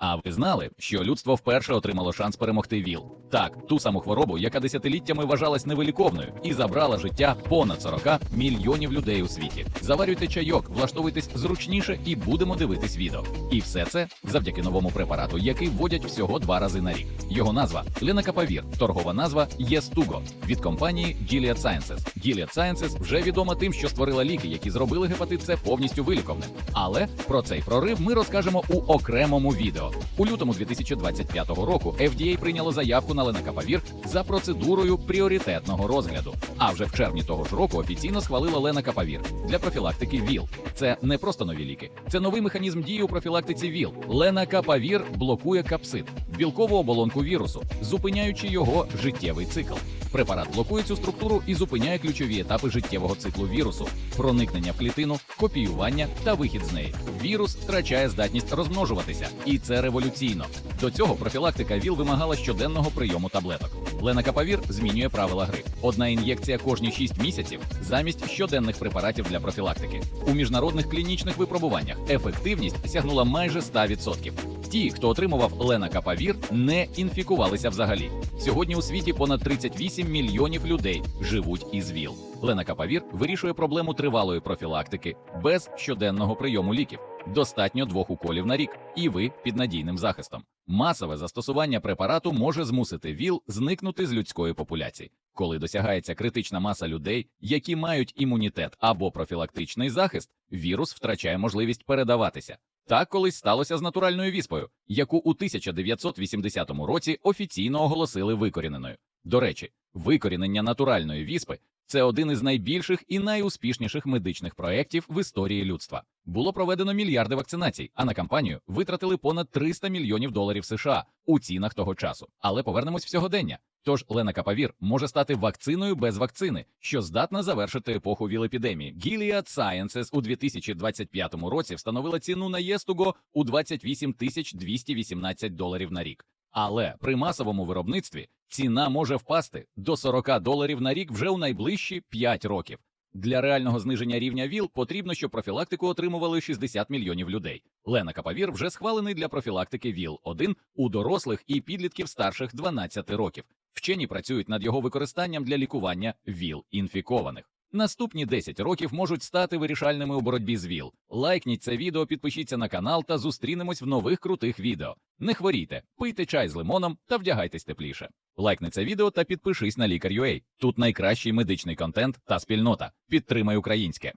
А ви знали, що людство вперше отримало шанс перемогти ВІЛ? Так, ту саму хворобу, яка десятиліттями вважалась невиліковною і забрала життя понад 40 мільйонів людей у світі. Заварюйте чайок, влаштовуйтесь зручніше і будемо дивитись відео. І все це завдяки новому препарату, який вводять всього два рази на рік. Його назва Ленакапавір, торгова назва Єстуго від компанії Gilead Sciences. Gilead Sciences вже відома тим, що створила ліки, які зробили гепатит С повністю виліковним. Але про цей прорив ми розкажемо у окремому відео. У лютому 2025 року FDA прийняло заявку на ленакапавір за процедурою пріоритетного розгляду. А вже в червні того ж року офіційно схвалило ленакапавір для профілактики ВІЛ. Це не просто нові ліки, це новий механізм дії у профілактиці ВІЛ. Ленакапавір блокує капсид, білкову оболонку вірусу, зупиняючи його життєвий цикл. Препарат блокує цю структуру і зупиняє ключові етапи життєвого циклу вірусу: проникнення в клітину, копіювання та вихід з неї. Вірус втрачає здатність розмножуватися, і це революційно. До цього профілактика ВІЛ вимагала щоденного прийому таблеток. Ленакапавір змінює правила гри. Одна ін'єкція кожні 6 місяців замість щоденних препаратів для профілактики. У міжнародних клінічних випробуваннях ефективність сягнула майже 100%. Ті, хто отримував ленакапавір, не інфікувалися взагалі. Сьогодні у світі понад 38 мільйонів людей живуть із ВІЛ. Ленакапавір вирішує проблему тривалої профілактики без щоденного прийому ліків. Достатньо двох уколів на рік, і ви під надійним захистом. Масове застосування препарату може змусити ВІЛ зникнути з людської популяції. Коли досягається критична маса людей, які мають імунітет або профілактичний захист, вірус втрачає можливість передаватися. Так колись сталося з натуральною віспою, яку у 1980 році офіційно оголосили викоріненою. До речі, викорінення натуральної віспи це один із найбільших і найуспішніших медичних проєктів в історії людства. Було проведено мільярди вакцинацій, а на кампанію витратили понад 300 мільйонів доларів США у цінах того часу. Але повернемось в сьогодення. Тож ленакапавір може стати вакциною без вакцини, що здатна завершити епоху вілепідемії. Gilead Sciences у 2025 році встановила ціну на Єстуго у 28 тисяч 218 доларів на рік. Але при масовому виробництві ціна може впасти до 40 доларів на рік вже у найближчі 5 років. Для реального зниження рівня ВІЛ потрібно, щоб профілактику отримували 60 мільйонів людей. Лена Капавір вже схвалений для профілактики ВІЛ-1 у дорослих і підлітків старших 12 років. Вчені працюють над його використанням для лікування ВІЛ-інфікованих. Наступні 10 років можуть стати вирішальними у боротьбі з ВІЛ. Лайкніть це відео, підпишіться на канал та зустрінемось в нових крутих відео. Не хворійте, пийте чай з лимоном та вдягайтесь тепліше. Лайкни це відео та підпишись на лікар.ua. Тут найкращий медичний контент та спільнота. Підтримай українське.